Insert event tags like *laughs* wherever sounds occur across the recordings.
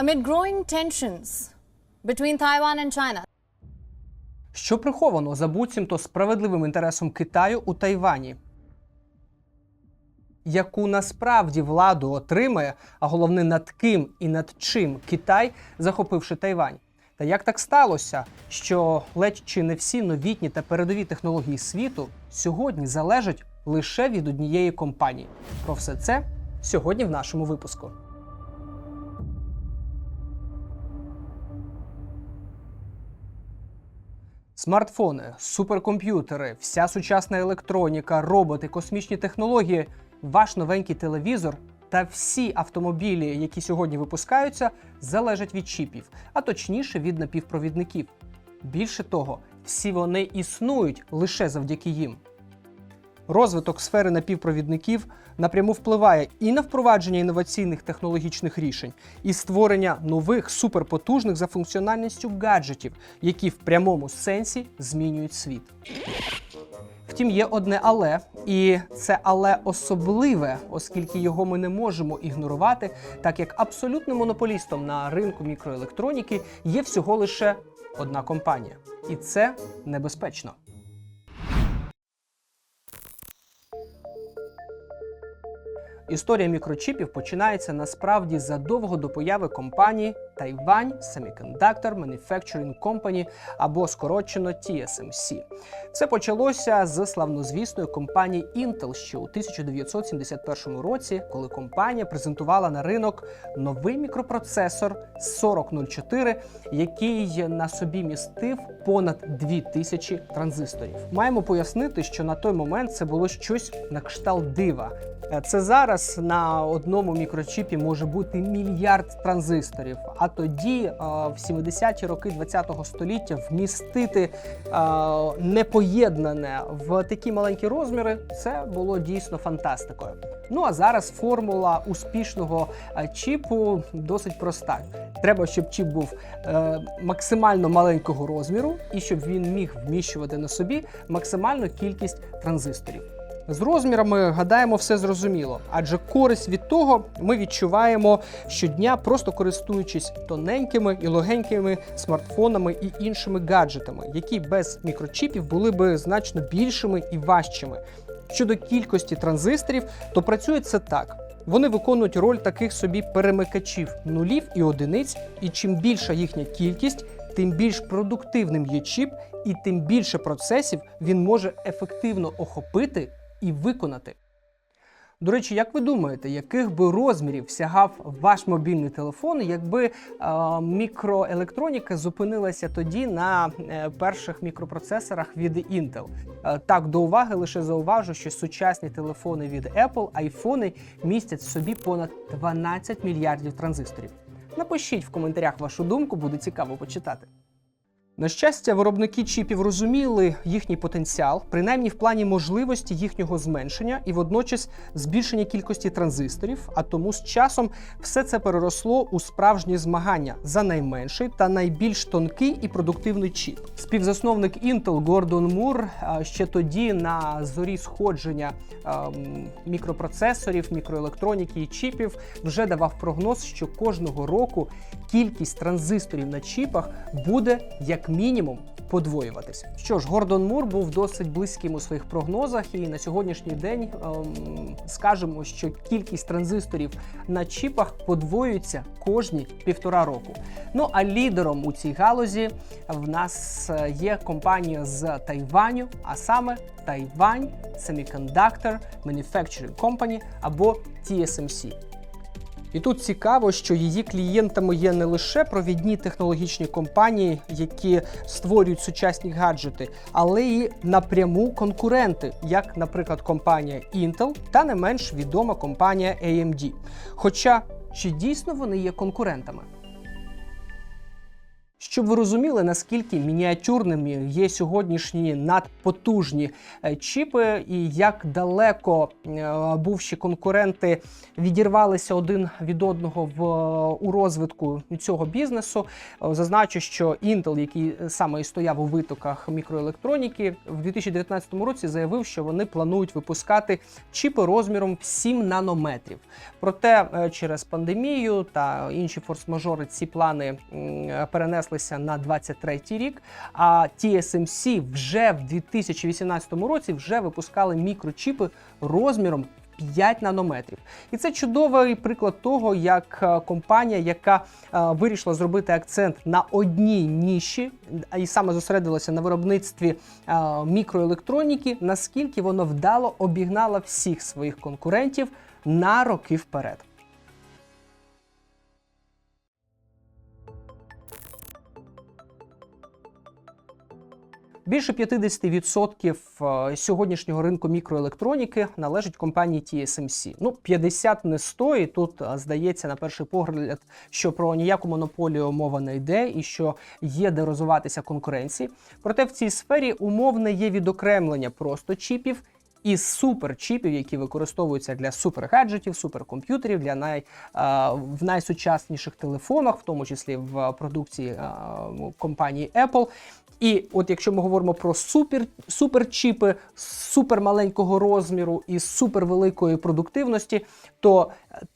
Amid growing tensions between Taiwan and China, Що приховано за буцімто справедливим інтересом Китаю у Тайвані? Яку насправді владу отримає, а головне над ким і над чим Китай, захопивши Тайвань? Та як так сталося, що ледь чи не всі новітні та передові технології світу сьогодні залежать лише від однієї компанії? Про все це сьогодні в нашому випуску. Смартфони, суперкомп'ютери, вся сучасна електроніка, роботи, космічні технології, ваш новенький телевізор та всі автомобілі, які сьогодні випускаються, залежать від чіпів, а точніше від напівпровідників. Більше того, всі вони існують лише завдяки їм. Розвиток сфери напівпровідників напряму впливає і на впровадження інноваційних технологічних рішень, і створення нових суперпотужних за функціональністю гаджетів, які в прямому сенсі змінюють світ. Втім, є одне але, і це але особливе, оскільки його ми не можемо ігнорувати, так як абсолютним монополістом на ринку мікроелектроніки є всього лише одна компанія, і це небезпечно. Історія мікрочіпів починається насправді задовго до появи компанії Taiwan Semiconductor Manufacturing Company або скорочено TSMC. Все почалося з славнозвісної компанії Intel ще у 1971 році, коли компанія презентувала на ринок новий мікропроцесор 4004, який на собі містив понад 2000 транзисторів. Маємо пояснити, що на той момент це було щось на кшталт дива. Це зараз на одному мікрочіпі може бути мільярд транзисторів. А тоді, е, в 70-ті роки ХХ століття, вмістити е, непоєднане в такі маленькі розміри, це було дійсно фантастикою. Ну а зараз формула успішного е, чіпу досить проста. Треба, щоб чіп був максимально маленького розміру і щоб він міг вміщувати на собі максимальну кількість транзисторів. З розмірами гадаємо все зрозуміло, адже користь від того ми відчуваємо щодня, просто користуючись тоненькими і легенькими смартфонами і іншими гаджетами, які без мікрочіпів були би значно більшими і важчими. Щодо кількості транзисторів, то працює це так. Вони виконують роль таких собі перемикачів нулів і одиниць, і чим більша їхня кількість, тим більш продуктивним є чіп, і тим більше процесів він може ефективно охопити і виконати. До речі, як ви думаєте, яких би розмірів сягав ваш мобільний телефон, якби е, мікроелектроніка зупинилася тоді на е, перших мікропроцесорах від Intel? Е, так, до уваги лише зауважу, що сучасні телефони від Apple, айфони містять в собі понад 12 мільярдів транзисторів. Напишіть в коментарях вашу думку, буде цікаво почитати. На щастя, виробники чіпів розуміли їхній потенціал, принаймні в плані можливості їхнього зменшення і водночас збільшення кількості транзисторів. А тому з часом все це переросло у справжні змагання за найменший та найбільш тонкий і продуктивний чіп. Співзасновник Intel Гордон Мур ще тоді на зорі сходження ем, мікропроцесорів, мікроелектроніки і чіпів вже давав прогноз, що кожного року кількість транзисторів на чіпах буде як мінімум подвоюватись. Що ж, Гордон Мур був досить близьким у своїх прогнозах, і на сьогоднішній день ем, скажемо, що кількість транзисторів на чіпах подвоюється кожні півтора року. Ну а лідером у цій галузі в нас е, є компанія з Тайваню, а саме Taiwan Semiconductor Manufacturing Company або TSMC. І тут цікаво, що її клієнтами є не лише провідні технологічні компанії, які створюють сучасні гаджети, але і напряму конкуренти, як, наприклад, компанія Intel та не менш відома компанія AMD. Хоча чи дійсно вони є конкурентами? Щоб ви розуміли, наскільки мініатюрними є сьогоднішні надпотужні е, чіпи, і як далеко е, бувші конкуренти відірвалися один від одного в у розвитку цього бізнесу, е, зазначу, що Intel, який саме і стояв у витоках мікроелектроніки, в 2019 році заявив, що вони планують випускати чіпи розміром 7 нанометрів. Проте е, через пандемію та інші форс-мажори ці плани м, перенеслися на 23 рік. А TSMC вже в 2018 році вже випускали мікрочіпи розміром. 5 нанометрів, і це чудовий приклад того, як е, компанія, яка е, вирішила зробити акцент на одній ніші, і саме зосередилася на виробництві е, мікроелектроніки, наскільки воно вдало обігнала всіх своїх конкурентів на роки вперед. Більше 50% е, сьогоднішнього ринку мікроелектроніки належить компанії TSMC. Ну, 50 не 100, і тут е, здається на перший погляд, що про ніяку монополію мова не йде, і що є де розвиватися конкуренції. Проте в цій сфері умовне є відокремлення просто чіпів. І суперчіпів, які використовуються для супергаджетів, суперкомп'ютерів, для най, а, в найсучасніших телефонах, в тому числі в продукції а, компанії Apple. І от якщо ми говоримо про супер, суперчіпи супермаленького розміру і супервеликої продуктивності, то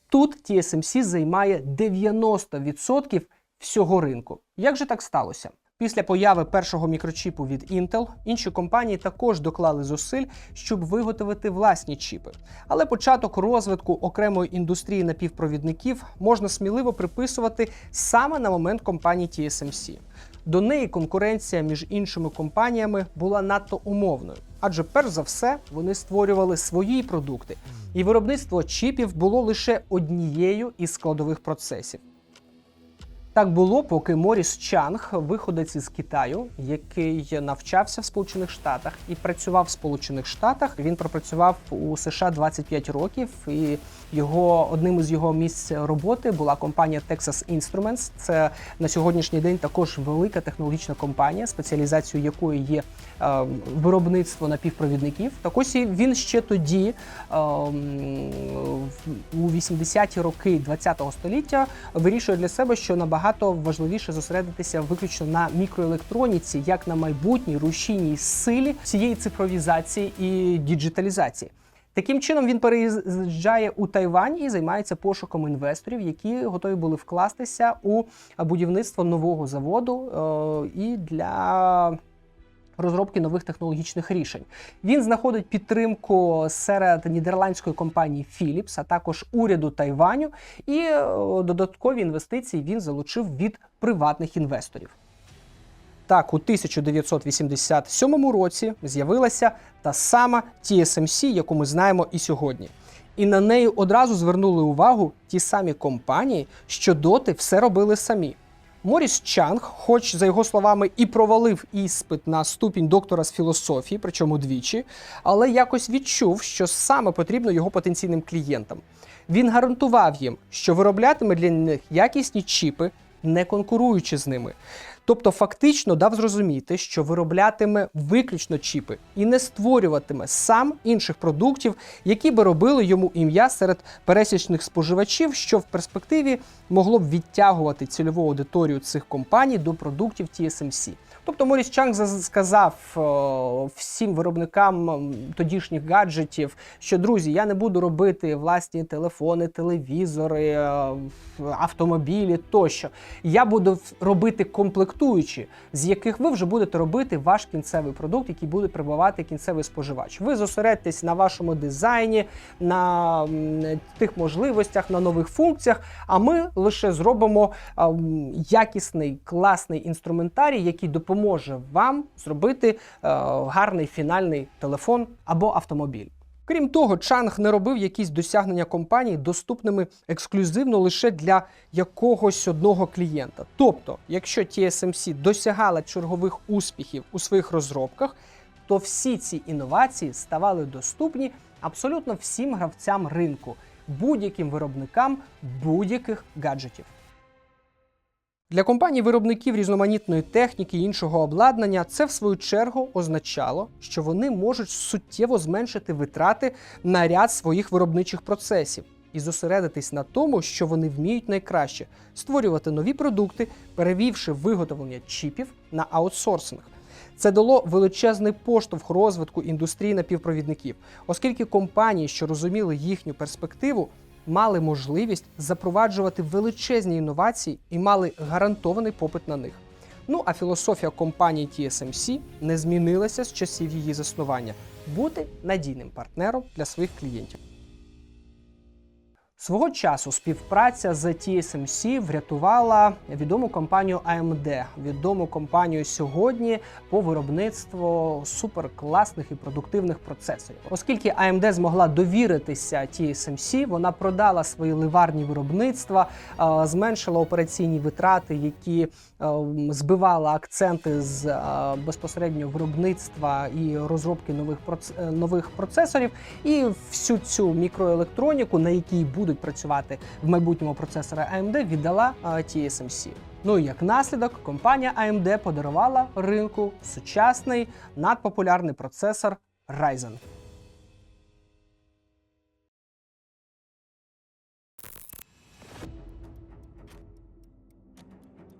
тут TSMC займає 90% всього ринку. Як же так сталося? Після появи першого мікрочіпу від Intel інші компанії також доклали зусиль, щоб виготовити власні чіпи. Але початок розвитку окремої індустрії напівпровідників можна сміливо приписувати саме на момент компанії TSMC. До неї конкуренція між іншими компаніями була надто умовною, адже перш за все вони створювали свої продукти, і виробництво чіпів було лише однією із складових процесів. Так було, поки Моріс Чанг, виходець із Китаю, який навчався в Сполучених Штатах і працював в Сполучених Штатах. Він пропрацював у США 25 років, і його одним із його місць роботи була компанія Texas Instruments. Це на сьогоднішній день також велика технологічна компанія, спеціалізацією якої є е, виробництво напівпровідників. Так ось він ще тоді, е, у 80-ті роки ХХ століття, вирішує для себе, що набагато важливіше зосередитися виключно на мікроелектроніці, як на майбутній рушійній силі цієї цифровізації і діджиталізації. Таким чином він переїжджає у Тайвань і займається пошуком інвесторів, які готові були вкластися у будівництво нового заводу е і для розробки нових технологічних рішень. Він знаходить підтримку серед нідерландської компанії Philips, а також уряду Тайваню, і е, додаткові інвестиції він залучив від приватних інвесторів. Так, у 1987 році з'явилася та сама TSMC, яку ми знаємо і сьогодні. І на неї одразу звернули увагу ті самі компанії, що доти все робили самі. Моріс Чанг, хоч за його словами, і провалив іспит на ступінь доктора з філософії, причому двічі, але якось відчув, що саме потрібно його потенційним клієнтам. Він гарантував їм, що вироблятиме для них якісні чіпи, не конкуруючи з ними. Тобто, фактично дав зрозуміти, що вироблятиме виключно чіпи і не створюватиме сам інших продуктів, які би робили йому ім'я серед пересічних споживачів, що в перспективі могло б відтягувати цільову аудиторію цих компаній до продуктів TSMC. Тобто Моріс Чанг сказав всім виробникам тодішніх гаджетів, що друзі, я не буду робити власні телефони, телевізори, автомобілі тощо. Я буду робити комплектуючі, з яких ви вже будете робити ваш кінцевий продукт, який буде прибувати кінцевий споживач. Ви зосередьтесь на вашому дизайні, на тих можливостях, на нових функціях. А ми лише зробимо якісний класний інструментарій, який допоможе допоможе вам зробити е, гарний фінальний телефон або автомобіль. Крім того, Чанг не робив якісь досягнення компанії доступними ексклюзивно лише для якогось одного клієнта. Тобто, якщо TSMC досягала чергових успіхів у своїх розробках, то всі ці інновації ставали доступні абсолютно всім гравцям ринку, будь-яким виробникам будь-яких гаджетів. Для компаній-виробників різноманітної техніки і іншого обладнання це в свою чергу означало, що вони можуть суттєво зменшити витрати на ряд своїх виробничих процесів і зосередитись на тому, що вони вміють найкраще створювати нові продукти, перевівши виготовлення чіпів на аутсорсинг. Це дало величезний поштовх розвитку індустрії напівпровідників, оскільки компанії, що розуміли їхню перспективу, мали можливість запроваджувати величезні інновації і мали гарантований попит на них. Ну а філософія компанії TSMC не змінилася з часів її заснування бути надійним партнером для своїх клієнтів. Свого часу співпраця з TSMC врятувала відому компанію AMD, відому компанію сьогодні по виробництву суперкласних і продуктивних процесорів. Оскільки AMD змогла довіритися TSMC, вона продала свої ливарні виробництва, е, зменшила операційні витрати, які е, збивали акценти з е, безпосередньо виробництва і розробки нових нових процесорів, і всю цю мікроелектроніку, на якій будуть працювати в майбутньому процесори AMD, віддала е, TSMC. Ну і як наслідок, компанія AMD подарувала ринку сучасний надпопулярний процесор Ryzen.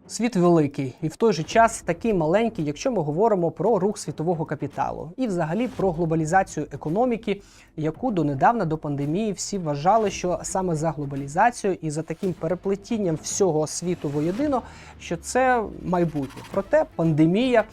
Світ великий і в той же час такий маленький, якщо ми говоримо про рух світового капіталу і взагалі про глобалізацію економіки, яку донедавна до пандемії всі вважали, що саме за глобалізацією і за таким переплетінням всього світу воєдино, що це майбутнє. Проте пандемія,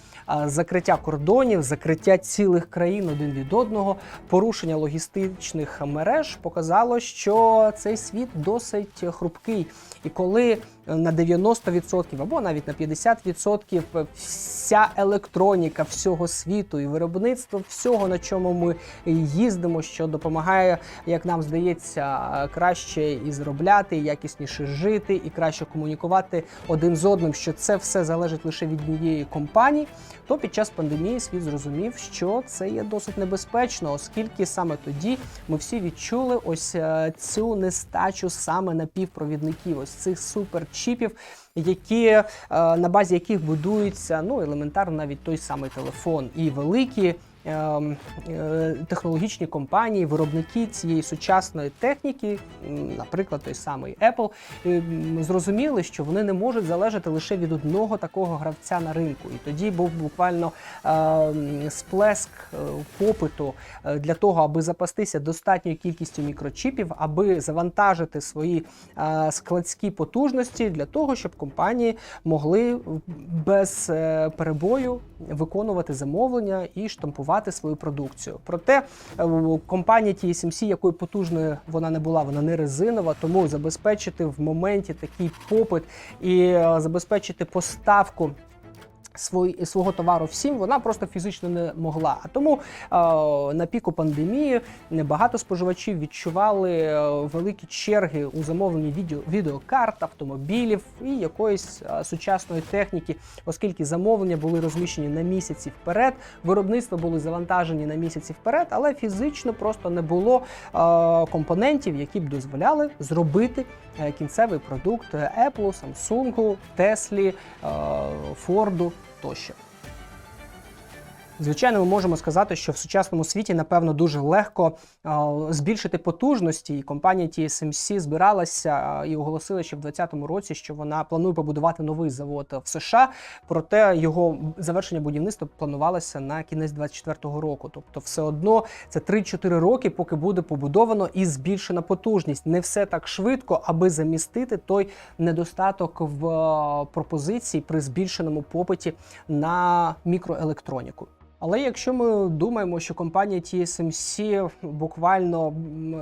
закриття кордонів, закриття цілих країн один від одного, порушення логістичних мереж показало, що цей світ досить хрупкий. І коли на 90% або навіть на 50% вся електроніка всього світу і виробництво всього, на чому ми їздимо, що допомагає, як нам здається, краще і заробляти, і якісніше жити, і краще комунікувати один з одним, що це все залежить лише від однієї компанії. То під час пандемії світ зрозумів, що це є досить небезпечно, оскільки саме тоді ми всі відчули ось е, цю нестачу саме напівпровідників, ось цих суперчіпів, які е, на базі яких будується ну елементарно навіть той самий телефон, і великі. Ем, е, Технологічні компанії, виробники цієї сучасної техніки, наприклад, той самий Apple, зрозуміли, що вони не можуть залежати лише від одного такого гравця на ринку. І тоді був буквально ем, сплеск е, попиту е, для того, аби запастися достатньою кількістю мікрочіпів, аби завантажити свої складські потужності для того, щоб компанії могли без перебою виконувати замовлення і штампувати свою продукцію. Проте е, компанія TSMC, якою потужною вона не була, вона не резинова, тому забезпечити в моменті такий попит і е, забезпечити поставку свої, свого товару всім вона просто фізично не могла. А тому е, на піку пандемії багато споживачів відчували е, великі черги у замовленні відео, відеокарт, автомобілів і якоїсь е, сучасної техніки, оскільки замовлення були розміщені на місяці вперед, виробництва були завантажені на місяці вперед, але фізично просто не було е, компонентів, які б дозволяли зробити е, кінцевий продукт Apple, Samsung, Tesla, е, Ford тощо. Звичайно, ми можемо сказати, що в сучасному світі, напевно, дуже легко збільшити потужності. І компанія TSMC збиралася і оголосила ще в 2020 році, що вона планує побудувати новий завод в США. Проте його завершення будівництва планувалося на кінець 2024 року. Тобто, все одно це 3-4 роки, поки буде побудовано і збільшена потужність. Не все так швидко, аби замістити той недостаток в пропозиції при збільшеному попиті на мікроелектроніку. Але якщо ми думаємо, що компанія TSMC буквально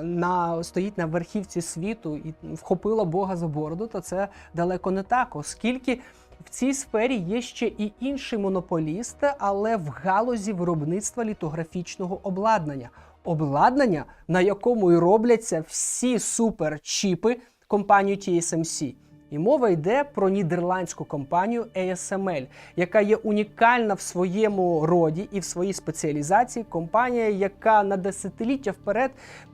на стоїть на верхівці світу і вхопила Бога за бороду, то це далеко не так, оскільки в цій сфері є ще і інші монополісти, але в галузі виробництва літографічного обладнання. Обладнання, на якому і робляться всі суперчіпи компанії TSMC. І мова йде про нідерландську компанію ASML, яка є унікальна в своєму роді і в своїй спеціалізації. Компанія, яка на десятиліття вперед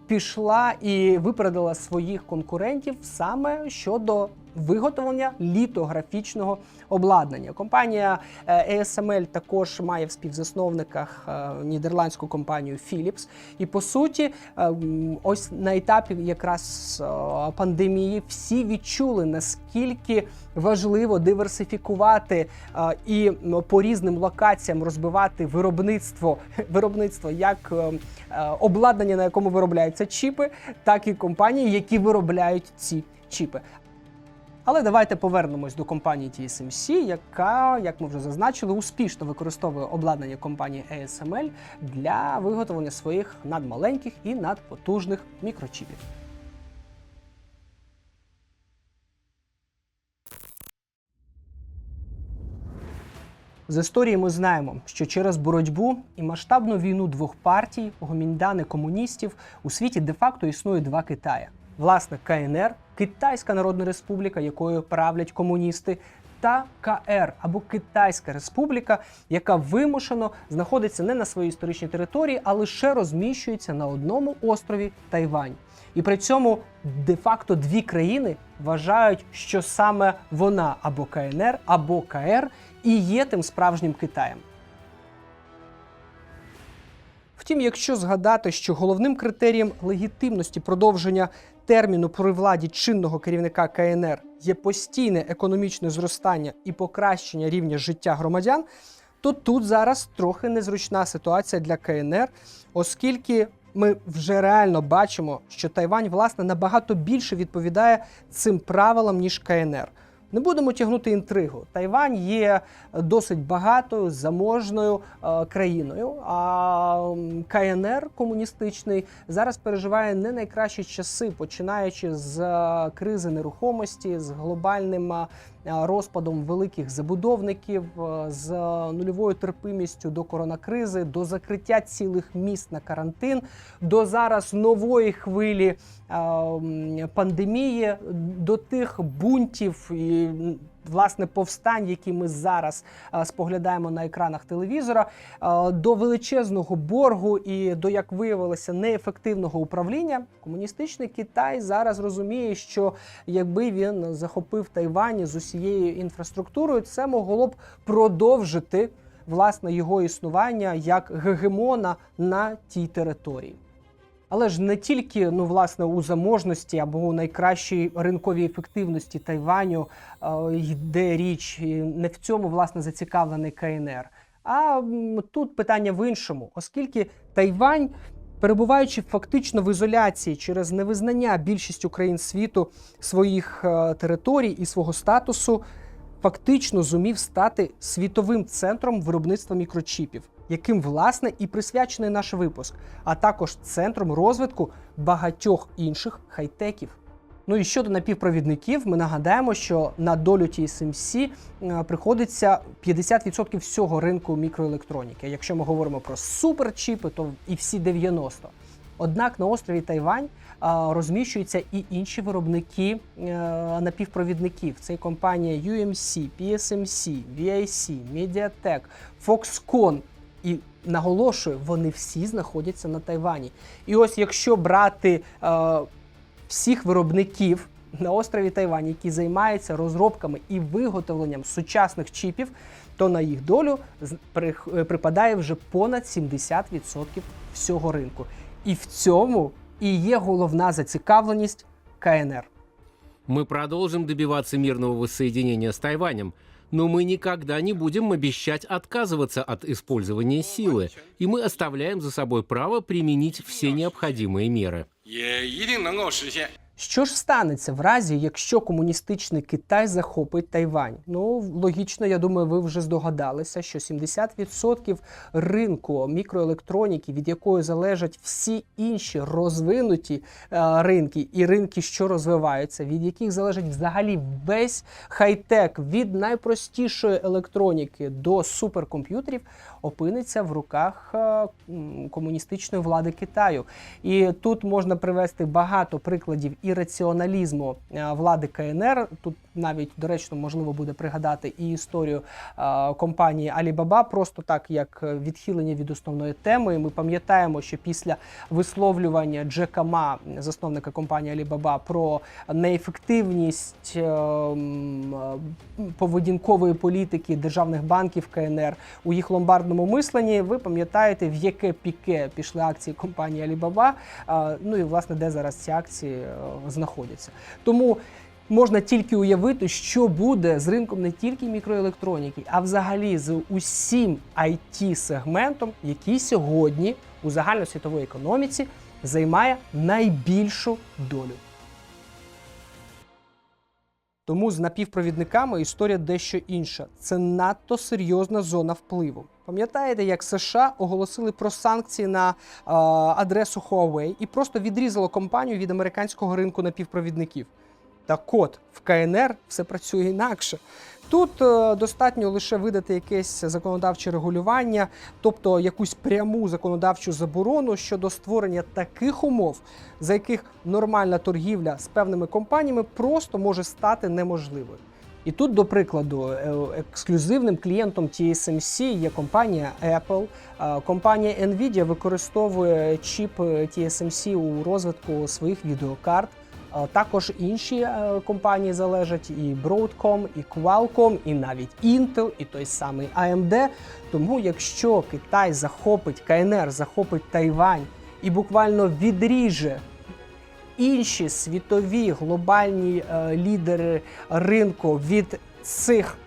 пішла і випередила своїх конкурентів саме щодо виготовлення літографічного обладнання. Компанія е, ASML також має в співзасновниках е, нідерландську компанію Philips. І по суті, е, ось на етапі якраз пандемії всі відчули наскільки важливо диверсифікувати і по різним локаціям розбивати виробництво, *laughs* виробництво як обладнання, на якому виробляються чіпи, так і компанії, які виробляють ці чіпи. Але давайте повернемось до компанії TSMC, яка, як ми вже зазначили, успішно використовує обладнання компанії ASML для виготовлення своїх надмаленьких і надпотужних мікрочіпів. З історії ми знаємо, що через боротьбу і масштабну війну двох партій, гоміндани комуністів, у світі де-факто існує два Китая. Власне, КНР, Китайська Народна Республіка, якою правлять комуністи, та КР або Китайська Республіка, яка вимушено знаходиться не на своїй історичній території, а лише розміщується на одному острові Тайвань. І при цьому де-факто дві країни вважають, що саме вона або КНР, або КР і є тим справжнім Китаєм. Втім, якщо згадати, що головним критерієм легітимності продовження терміну при владі чинного керівника КНР є постійне економічне зростання і покращення рівня життя громадян, то тут зараз трохи незручна ситуація для КНР, оскільки ми вже реально бачимо, що Тайвань власне набагато більше відповідає цим правилам ніж КНР. Не будемо тягнути інтригу. Тайвань є досить багатою заможною е, країною. А КНР комуністичний зараз переживає не найкращі часи, починаючи з е, кризи нерухомості, з глобальним е, розпадом великих забудовників, е, з нульовою терпимістю до коронакризи, до закриття цілих міст на карантин, до зараз нової хвилі е, пандемії, до тих бунтів і власне повстань, які ми зараз е, споглядаємо на екранах телевізора, е, до величезного боргу і до як виявилося неефективного управління. Комуністичний Китай зараз розуміє, що якби він захопив Тайвань з усією інфраструктурою, це могло б продовжити власне його існування як гегемона на тій території. Але ж не тільки ну власне у заможності або у найкращій ринковій ефективності Тайваню е, йде річ, не в цьому власне зацікавлений КНР. А тут питання в іншому, оскільки Тайвань, перебуваючи фактично в ізоляції через невизнання більшістю країн світу своїх е, територій і свого статусу, фактично зумів стати світовим центром виробництва мікрочіпів, яким власне і присвячений наш випуск, а також центром розвитку багатьох інших хай-теків. Ну і щодо напівпровідників, ми нагадаємо, що на долю TSMC е, приходиться 50% всього ринку мікроелектроніки. Якщо ми говоримо про суперчіпи, то і всі 90%. Однак на острові Тайвань розміщуються і інші виробники е, напівпровідників. Це компанія UMC, PSMC, VIC, MediaTek, Foxconn. І наголошую, вони всі знаходяться на Тайвані. І ось якщо брати е, всіх виробників на острові Тайвань, які займаються розробками і виготовленням сучасних чіпів, то на їх долю е, припадає вже понад 70% всього ринку. І в цьому і є головна зацікавленість КНР. Мы продолжим добиваться мирного воссоединения с Тайванем, но мы никогда не будем обещать отказываться от использования силы, и мы оставляем за собой право применить все необходимые меры. Що ж станеться в разі, якщо комуністичний Китай захопить Тайвань? Ну логічно, я думаю, ви вже здогадалися, що 70% ринку мікроелектроніки, від якої залежать всі інші розвинуті е, ринки, і ринки, що розвиваються, від яких залежить взагалі весь хай-тек, від найпростішої електроніки до суперкомп'ютерів, опиниться в руках е, комуністичної влади Китаю. І тут можна привести багато прикладів ірраціоналізму раціоналізму влади КНР. Тут навіть доречно можливо буде пригадати і історію е, компанії Alibaba, просто так як е, відхилення від основної теми. І Ми пам'ятаємо, що після висловлювання Джека Ма, засновника компанії Alibaba, про неефективність е, е, поведінкової політики державних банків КНР у їх ломбардному мисленні. Ви пам'ятаєте, в яке піке пішли акції компанії Alibaba, ну і власне де зараз ці акції е, знаходяться. Тому можна тільки уявити, що буде з ринком не тільки мікроелектроніки, а взагалі з усім it сегментом, який сьогодні у загальносвітовій економіці займає найбільшу долю. Тому з напівпровідниками історія дещо інша. Це надто серйозна зона впливу. Пам'ятаєте, як США оголосили про санкції на е, адресу Huawei і просто відрізало компанію від американського ринку напівпровідників? Так от, в КНР все працює інакше. Тут е, достатньо лише видати якесь законодавче регулювання, тобто якусь пряму законодавчу заборону щодо створення таких умов, за яких нормальна торгівля з певними компаніями просто може стати неможливою. І тут, до прикладу, е, ексклюзивним клієнтом TSMC є компанія Apple. Е, Компанія Nvidia використовує чіп TSMC у розвитку своїх відеокарт. Е, Також інші е, компанії залежать і Broadcom, і Qualcomm, і навіть Intel, і той самий AMD. Тому, якщо Китай захопить КНР, захопить Тайвань і буквально відріже інші світові глобальні е, лідери ринку від цих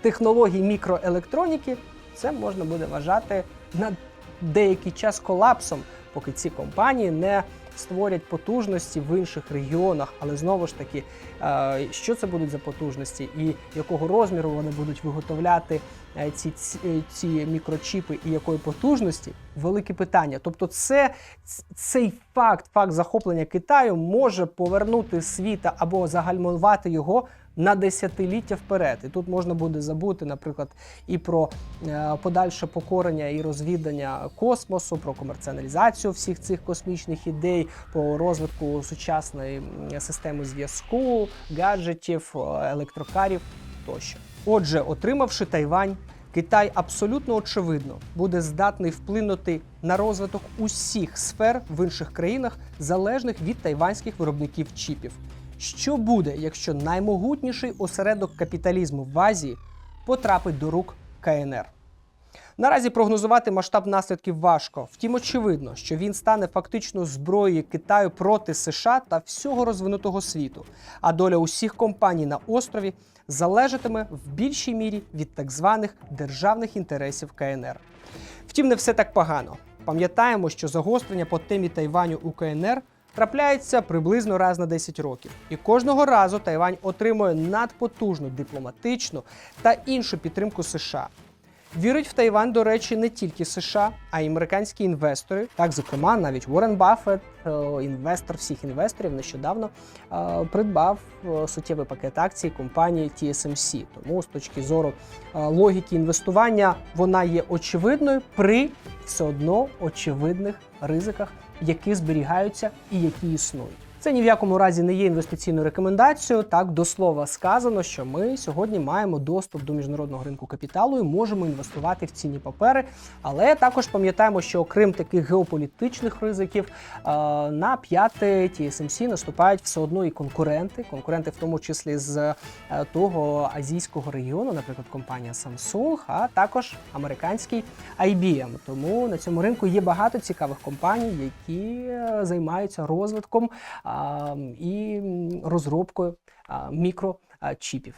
технологій мікроелектроніки, це можна буде вважати на деякий час колапсом, поки ці компанії не створять потужності в інших регіонах. Але знову ж таки, е, що це будуть за потужності і якого розміру вони будуть виготовляти е, ці, е, ці мікрочіпи і якої потужності велике питання. Тобто, це цей факт, факт захоплення Китаю може повернути світа або загальмувати його на десятиліття вперед. І тут можна буде забути, наприклад, і про е, подальше покорення і розвідання космосу, про комерціоналізацію всіх цих космічних ідей, про розвитку сучасної системи зв'язку, гаджетів, е, електрокарів тощо. Отже, отримавши Тайвань, Китай абсолютно очевидно буде здатний вплинути на розвиток усіх сфер в інших країнах, залежних від тайванських виробників чіпів. Що буде, якщо наймогутніший осередок капіталізму в Азії потрапить до рук КНР? Наразі прогнозувати масштаб наслідків важко. Втім, очевидно, що він стане фактично зброєю Китаю проти США та всього розвинутого світу. А доля усіх компаній на острові залежатиме в більшій мірі від так званих державних інтересів КНР. Втім, не все так погано. Пам'ятаємо, що загострення по темі Тайваню у КНР трапляється приблизно раз на 10 років. І кожного разу Тайвань отримує надпотужну дипломатичну та іншу підтримку США. Вірить в Тайвань, до речі, не тільки США, а й американські інвестори. Так, зокрема, навіть Уоррен Баффет, е, інвестор всіх інвесторів, нещодавно е, придбав е, суттєвий пакет акцій компанії TSMC. Тому з точки зору логіки інвестування вона є очевидною при все одно очевидних ризиках, які зберігаються і які існують. Це ні в якому разі не є інвестиційною рекомендацією. Так до слова сказано, що ми сьогодні маємо доступ до міжнародного ринку капіталу і можемо інвестувати в цінні папери. Але також пам'ятаємо, що окрім таких геополітичних ризиків, е, на п'яте TSMC наступають все одно і конкуренти. Конкуренти, в тому числі з е, того азійського регіону, наприклад, компанія Samsung, а також американський IBM. Тому на цьому ринку є багато цікавих компаній, які е, займаються розвитком і розробкою мікрочіпів.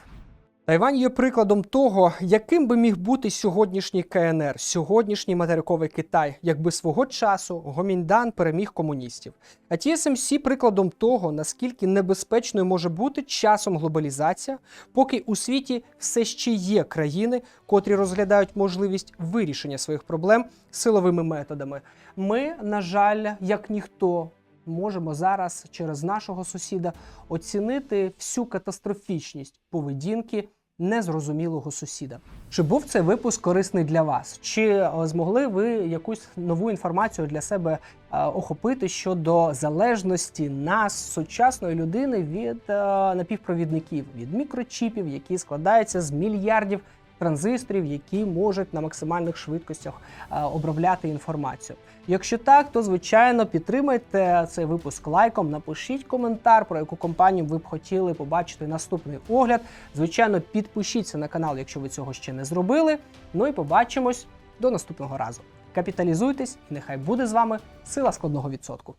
Тайвань є прикладом того, яким би міг бути сьогоднішній КНР, сьогоднішній материковий Китай, якби свого часу Гоміндан переміг комуністів. А TSMC прикладом того, наскільки небезпечною може бути часом глобалізація, поки у світі все ще є країни, котрі розглядають можливість вирішення своїх проблем силовими методами. Ми, на жаль, як ніхто. Можемо зараз через нашого сусіда оцінити всю катастрофічність поведінки незрозумілого сусіда. Чи був цей випуск корисний для вас? Чи е, змогли ви якусь нову інформацію для себе е, охопити щодо залежності нас, сучасної людини, від е, напівпровідників, від мікрочіпів, які складаються з мільярдів транзисторів, які можуть на максимальних швидкостях е, обробляти інформацію? Якщо так, то звичайно підтримайте цей випуск лайком, напишіть коментар, про яку компанію ви б хотіли побачити наступний огляд. Звичайно, підпишіться на канал, якщо ви цього ще не зробили. Ну і побачимось до наступного разу. Капіталізуйтесь, і нехай буде з вами сила складного відсотку.